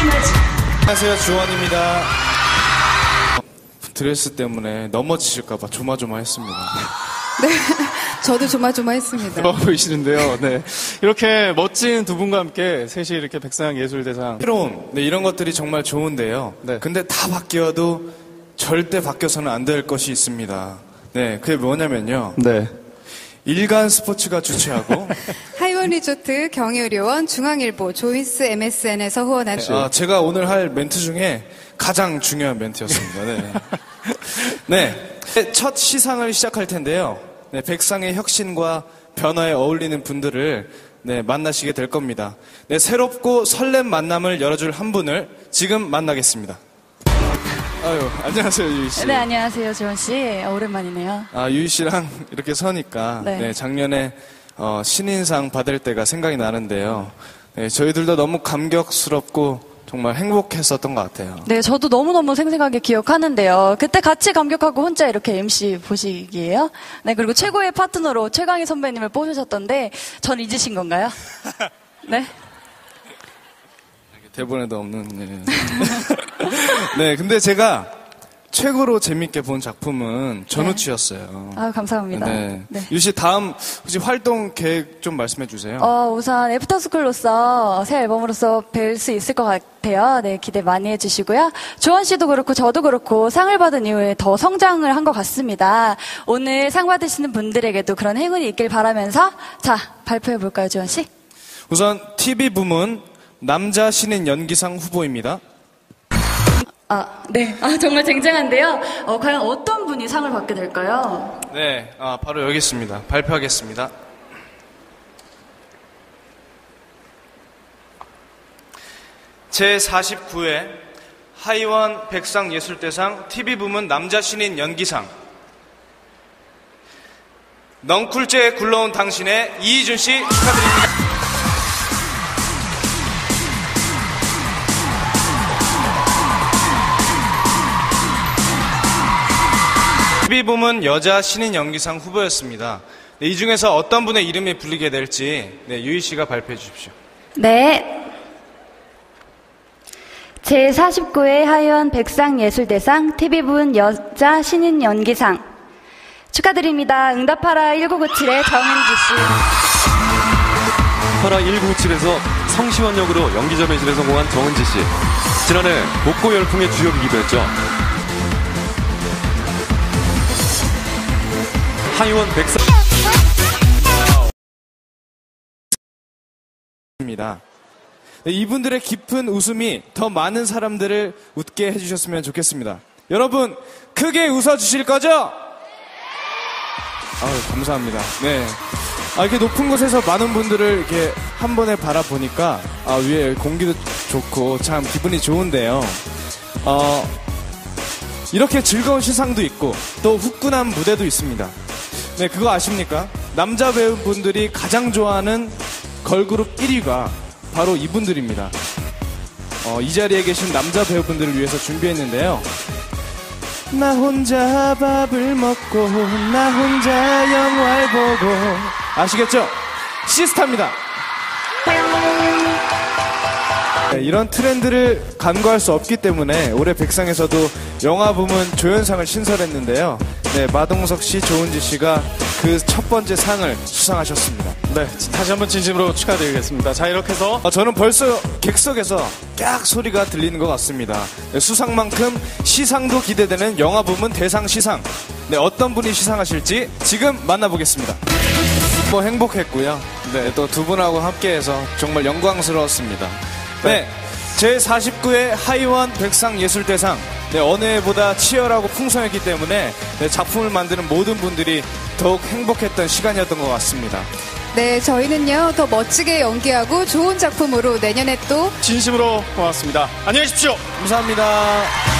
안녕하세요 주원입니다. 드레스 때문에 넘어지실까봐 조마조마했습니다. 저도 조마조마했습니다. 좋아 보이시는데요. 네. 이렇게 멋진 두 분과 함께 셋이 이렇게 백상 예술대상. 새로운 네, 이런 것들이 정말 좋은데요. 네. 근데 다 바뀌어도 절대 바뀌어서는 안 될 것이 있습니다. 네, 그게 뭐냐면요. 네. 일간 스포츠가 주최하고 하이원 리조트, 경의의료원, 중앙일보, 조이스 MSN에서 후원한 아, 제가 오늘 할 멘트 중에 가장 중요한 멘트였습니다. 네. 네. 첫 시상을 시작할 텐데요. 네, 백상의 혁신과 변화에 어울리는 분들을 네, 만나시게 될 겁니다. 네, 새롭고 설렘 만남을 열어줄 한 분을 지금 만나겠습니다. 아유, 안녕하세요, 유희 씨. 네, 안녕하세요, 지원 씨. 오랜만이네요. 아, 유희 씨랑 이렇게 서니까 네. 네, 작년에 어, 신인상 받을 때가 생각이 나는데요. 네, 저희들도 너무 감격스럽고 정말 행복했었던 것 같아요. 네, 저도 너무너무 생생하게 기억하는데요. 그때 같이 감격하고 혼자 이렇게 MC 보시기에요. 네, 그리고 최고의 파트너로 최강희 선배님을 뽑으셨던데, 전 잊으신 건가요? 네. 대본에도 없는. 네. 네, 근데 제가 최고로 재밌게 본 작품은 전우치였어요. 아 감사합니다. 네. 네. 유씨 다음 혹시 활동 계획 좀 말씀해 주세요. 어, 우선 애프터스쿨로서 새 앨범으로서 뵐 수 있을 것 같아요. 네, 기대 많이 해주시고요. 조원 씨도 그렇고 저도 그렇고 상을 받은 이후에 더 성장을 한 것 같습니다. 오늘 상 받으시는 분들에게도 그런 행운이 있길 바라면서 자 발표해 볼까요, 조원 씨? 우선 TV 부문 남자 신인 연기상 후보입니다. 아, 네. 아, 정말 쟁쟁한데요. 어, 과연 어떤 분이 상을 받게 될까요? 네, 아, 바로 여기 있습니다. 발표하겠습니다. 제49회 하이원 백상 예술대상 TV 부문 남자 신인 연기상 넝쿨째 굴러온 당신의 이희준 씨 축하드립니다. TV 부문 여자 신인 연기상 후보였습니다. 네, 이 중에서 어떤 분의 이름이 불리게 될지 네, 유희 씨가 발표해 주십시오. 네. 제49회 하이원 백상예술대상 TV부문 여자 신인 연기상 축하드립니다. 응답하라 1997의 정은지 씨. 파라 1997에서 성시원 역으로 연기자 매실에 성공한 정은지 씨. 지난해 복고 열풍의 주역이기도 했죠. 하이원 백사 입니다. 네, 이분들의 깊은 웃음이 더 많은 사람들을 웃게 해주셨으면 좋겠습니다. 여러분, 크게 웃어주실 거죠? 아유, 감사합니다. 네. 아, 이렇게 높은 곳에서 많은 분들을 이렇게 한 번에 바라보니까, 아, 위에 공기도 좋고, 참 기분이 좋은데요. 어, 이렇게 즐거운 시상도 있고, 또 후끈한 무대도 있습니다. 네, 그거 아십니까? 남자 배우분들이 가장 좋아하는 걸그룹 1위가 바로 이분들입니다. 어, 이 자리에 계신 남자 배우분들을 위해서 준비했는데요. 나 혼자 밥을 먹고, 나 혼자 영화를 보고. 아시겠죠? 시스타입니다. 네, 이런 트렌드를 간과할 수 없기 때문에 올해 백상에서도 영화 부문 조연상을 신설했는데요. 네, 마동석 씨, 조은지 씨가 그 첫 번째 상을 수상하셨습니다. 네. 다시 한번 진심으로 축하드리겠습니다. 자, 이렇게 해서 아, 저는 벌써 객석에서 깍 소리가 들리는 것 같습니다. 네, 수상만큼 시상도 기대되는 영화 부문 대상 시상. 네, 어떤 분이 시상하실지 지금 만나보겠습니다. 뭐 행복했고요. 네, 또 두 분하고 함께해서 정말 영광스러웠습니다. 네, 제 49회 하이원 백상 예술대상. 네, 어느 해보다 치열하고 풍성했기 때문에 네, 작품을 만드는 모든 분들이 더욱 행복했던 시간이었던 것 같습니다. 네, 저희는요, 더 멋지게 연기하고 좋은 작품으로 내년에 또 진심으로 고맙습니다. 안녕히 계십시오. 감사합니다.